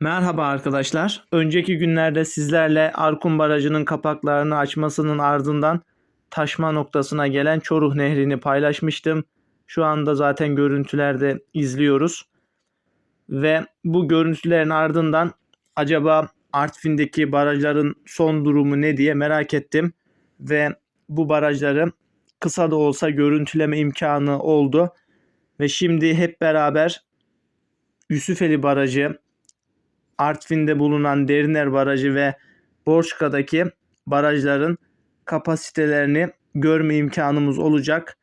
Merhaba arkadaşlar. Önceki günlerde sizlerle Arkun Barajı'nın kapaklarını açmasının ardından taşma noktasına gelen Çoruh Nehri'ni paylaşmıştım. Şu anda zaten görüntülerde izliyoruz. Ve bu görüntülerin ardından acaba Artvin'deki barajların son durumu ne diye merak ettim. Ve bu barajları kısa da olsa görüntüleme imkanı oldu. Ve şimdi hep beraber Yusufeli Barajı, Artvin'de bulunan Deriner Barajı ve Borçka'daki barajların kapasitelerini görme imkanımız olacak.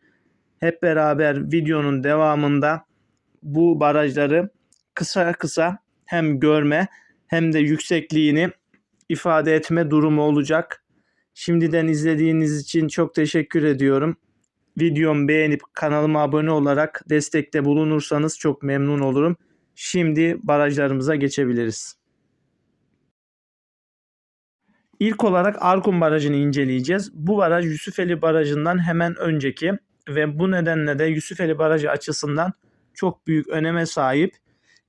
Hep beraber videonun devamında bu barajları kısa kısa hem görme hem de yüksekliğini ifade etme durumu olacak. Şimdiden izlediğiniz için çok teşekkür ediyorum. Videomu beğenip kanalıma abone olarak destekte bulunursanız çok memnun olurum. Şimdi barajlarımıza geçebiliriz. İlk olarak Arkun Barajı'nı inceleyeceğiz. Bu baraj Yusufeli Barajı'ndan hemen önceki ve bu nedenle de Yusufeli Barajı açısından çok büyük öneme sahip.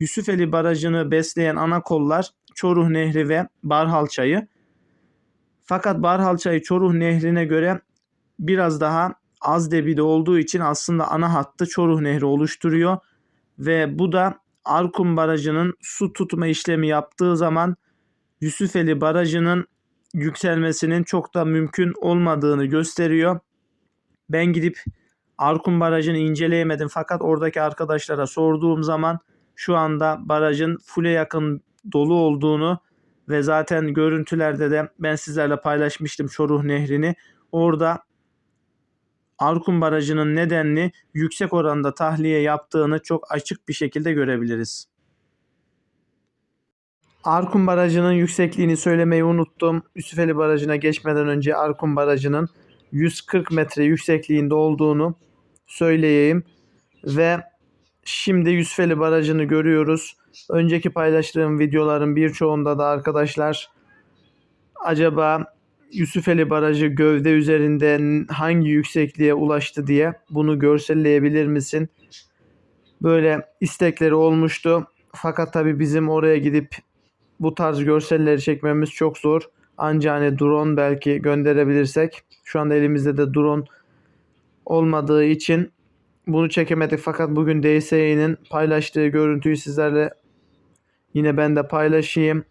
Yusufeli Barajı'nı besleyen ana kollar Çoruh Nehri ve Barhal Çayı. Fakat Barhal Çayı Çoruh Nehri'ne göre biraz daha az debide olduğu için aslında ana hattı Çoruh Nehri oluşturuyor ve bu da Arkun Barajı'nın su tutma işlemi yaptığı zaman Yusufeli Barajı'nın yükselmesinin çok da mümkün olmadığını gösteriyor. Ben gidip Arkun Barajı'nı inceleyemedim fakat oradaki arkadaşlara sorduğum zaman şu anda barajın fulle yakın dolu olduğunu ve zaten görüntülerde de ben sizlerle paylaşmıştım Çoruh Nehri'ni. Orada Arkun Barajı'nın nedenli yüksek oranda tahliye yaptığını çok açık bir şekilde görebiliriz. Arkun Barajı'nın yüksekliğini söylemeyi unuttum. Yusufeli Barajı'na geçmeden önce Arkun Barajı'nın 140 metre yüksekliğinde olduğunu söyleyeyim. Ve şimdi Yusufeli Barajı'nı görüyoruz. Önceki paylaştığım videoların birçoğunda da arkadaşlar acaba Yusufeli Barajı gövde üzerinde hangi yüksekliğe ulaştı diye bunu görselleyebilir misin? Böyle istekleri olmuştu. Fakat tabi bizim oraya gidip bu tarz görselleri çekmemiz çok zor. Ancak hani drone belki gönderebilirsek. Şu anda elimizde de drone olmadığı için bunu çekemedik. Fakat bugün DSE'nin paylaştığı görüntüyü sizlerle yine ben de paylaşayım.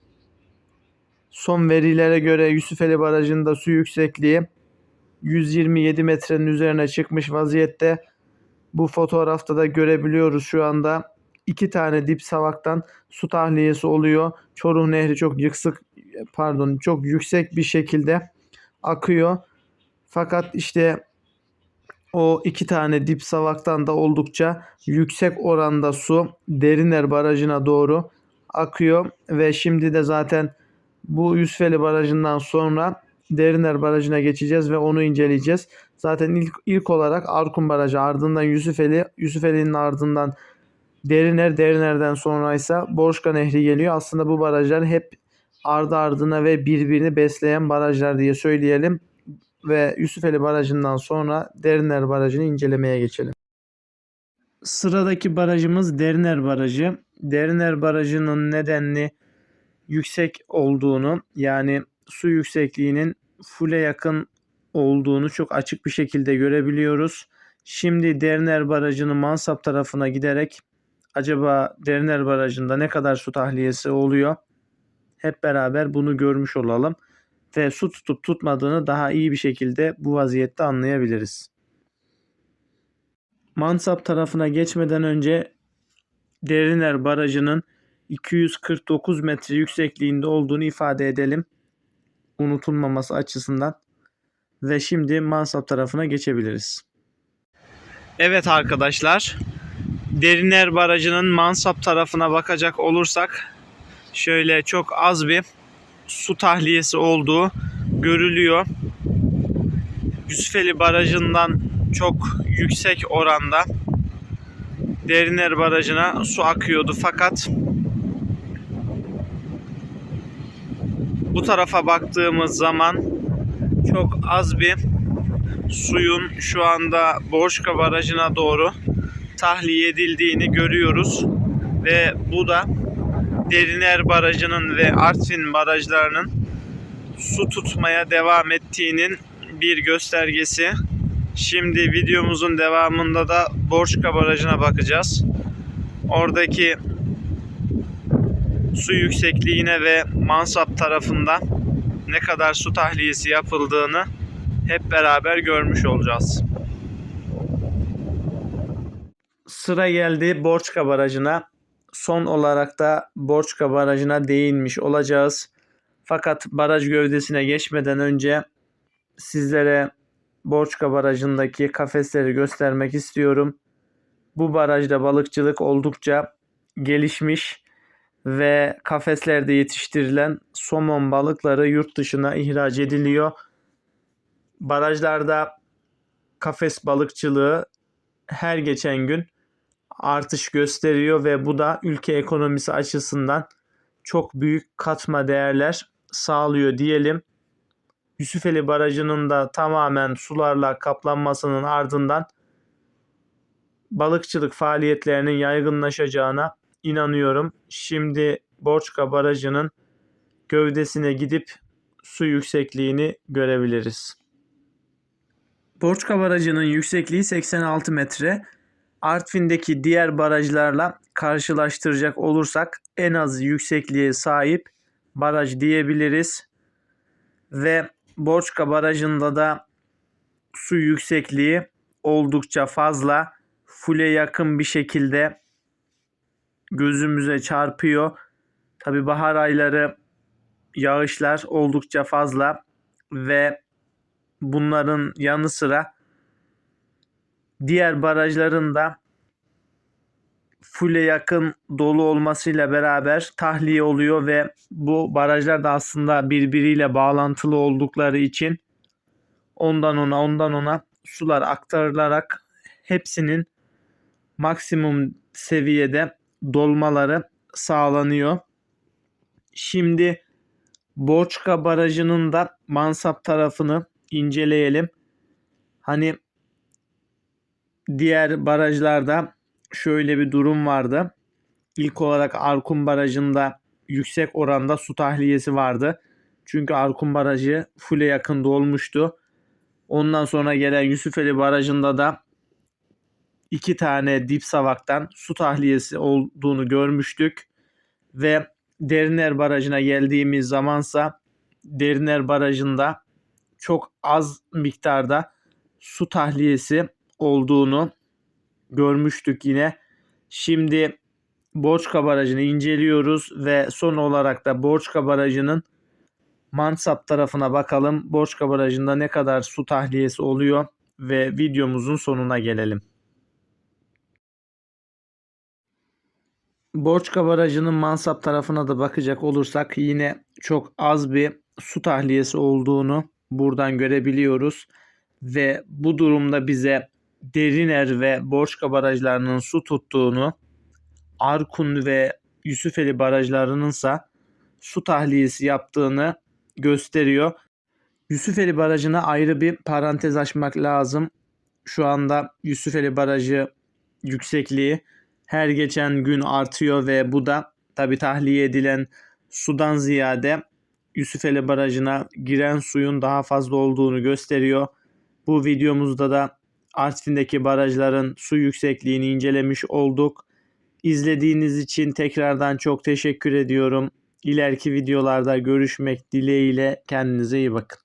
Son verilere göre Yusufeli Barajı'nda su yüksekliği 127 metrenin üzerine çıkmış vaziyette. Bu fotoğrafta da görebiliyoruz şu anda. iki tane dip savaktan su tahliyesi oluyor. Çoruh Nehri çok yüksek pardon çok yüksek bir şekilde akıyor. Fakat işte o iki tane dip savaktan da oldukça yüksek oranda su Deriner Barajı'na doğru akıyor ve şimdi de zaten bu Yusufeli Barajı'ndan sonra Deriner Barajı'na geçeceğiz ve onu inceleyeceğiz. Zaten ilk, ilk olarak Arkun Barajı ardından Yusufeli, Yusufeli'nin ardından Deriner, Deriner'den sonra ise Borçka Nehri geliyor. Aslında bu barajlar hep ardı ardına ve birbirini besleyen barajlar diye söyleyelim. Ve Yusufeli Barajı'ndan sonra Deriner Barajı'nı incelemeye geçelim. Sıradaki barajımız Deriner Barajı. Deriner Barajı'nın nedenli yüksek olduğunu yani su yüksekliğinin fulle yakın olduğunu çok açık bir şekilde görebiliyoruz. Şimdi Deriner Barajı'nın Mansap tarafına giderek acaba Deriner Barajı'nda ne kadar su tahliyesi oluyor? Hep beraber bunu görmüş olalım ve su tutup tutmadığını daha iyi bir şekilde bu vaziyette anlayabiliriz. Mansap tarafına geçmeden önce Deriner Barajı'nın 249 metre yüksekliğinde olduğunu ifade edelim. Unutulmaması açısından. Ve şimdi Mansap tarafına geçebiliriz. Evet arkadaşlar. Deriner Barajı'nın Mansap tarafına bakacak olursak şöyle çok az bir su tahliyesi olduğu görülüyor. Yusufeli Barajı'ndan çok yüksek oranda Deriner Barajı'na su akıyordu fakat bu tarafa baktığımız zaman çok az bir suyun şu anda Borçka Barajı'na doğru tahliye edildiğini görüyoruz ve bu da Deriner Barajı'nın ve Artvin barajlarının su tutmaya devam ettiğinin bir göstergesi. Şimdi videomuzun devamında da Borçka Barajı'na bakacağız. Oradaki su yüksekliğine ve mansap tarafında ne kadar su tahliyesi yapıldığını hep beraber görmüş olacağız. Sıra geldi Borçka Barajı'na. Son olarak da Borçka Barajı'na değinmiş olacağız. Fakat baraj gövdesine geçmeden önce sizlere Borçka Barajı'ndaki kafesleri göstermek istiyorum. Bu barajda balıkçılık oldukça gelişmiş ve kafeslerde yetiştirilen somon balıkları yurt dışına ihraç ediliyor. Barajlarda kafes balıkçılığı her geçen gün artış gösteriyor ve bu da ülke ekonomisi açısından çok büyük katma değerler sağlıyor diyelim. Yusufeli Barajı'nın da tamamen sularla kaplanmasının ardından balıkçılık faaliyetlerinin yaygınlaşacağına inanıyorum. Şimdi Borçka Barajı'nın gövdesine gidip su yüksekliğini görebiliriz. Borçka Barajı'nın yüksekliği 86 metre. Artvin'deki diğer barajlarla karşılaştıracak olursak en az yüksekliğe sahip baraj diyebiliriz. Ve Borçka Barajı'nda da su yüksekliği oldukça fazla. Fule yakın bir şekilde gözümüze çarpıyor. Tabi bahar ayları yağışlar oldukça fazla ve bunların yanı sıra diğer barajların da fulle yakın dolu olmasıyla beraber tahliye oluyor ve bu barajlar da aslında birbiriyle bağlantılı oldukları için ondan ona ondan ona sular aktarılarak hepsinin maksimum seviyede dolmaları sağlanıyor. Şimdi Borçka Barajı'nın da Mansap tarafını inceleyelim. Hani diğer barajlarda şöyle bir durum vardı. İlk olarak Arkun Barajı'nda yüksek oranda su tahliyesi vardı. Çünkü Arkun Barajı fulle yakın dolmuştu. Ondan sonra gelen Yusufeli Barajı'nda da iki tane dip savaktan su tahliyesi olduğunu görmüştük. Ve Deriner Barajı'na geldiğimiz zamansa Deriner Barajı'nda çok az miktarda su tahliyesi olduğunu görmüştük yine. Şimdi Borçka Barajı'nı inceliyoruz ve son olarak da Borçka Barajı'nın Mansap tarafına bakalım. Borçka Barajı'nda ne kadar su tahliyesi oluyor ve videomuzun sonuna gelelim. Borçka Barajı'nın Mansap tarafına da bakacak olursak yine çok az bir su tahliyesi olduğunu buradan görebiliyoruz. Ve bu durumda bize Deriner ve Borçka barajlarının su tuttuğunu, Arkun ve Yusufeli barajlarının ise su tahliyesi yaptığını gösteriyor. Yusufeli Barajı'na ayrı bir parantez açmak lazım. Şu anda Yusufeli Barajı yüksekliği her geçen gün artıyor ve bu da tabi tahliye edilen sudan ziyade Yusufeli Barajı'na giren suyun daha fazla olduğunu gösteriyor. Bu videomuzda da Artvin'deki barajların su yüksekliğini incelemiş olduk. İzlediğiniz için tekrardan çok teşekkür ediyorum. İleriki videolarda görüşmek dileğiyle kendinize iyi bakın.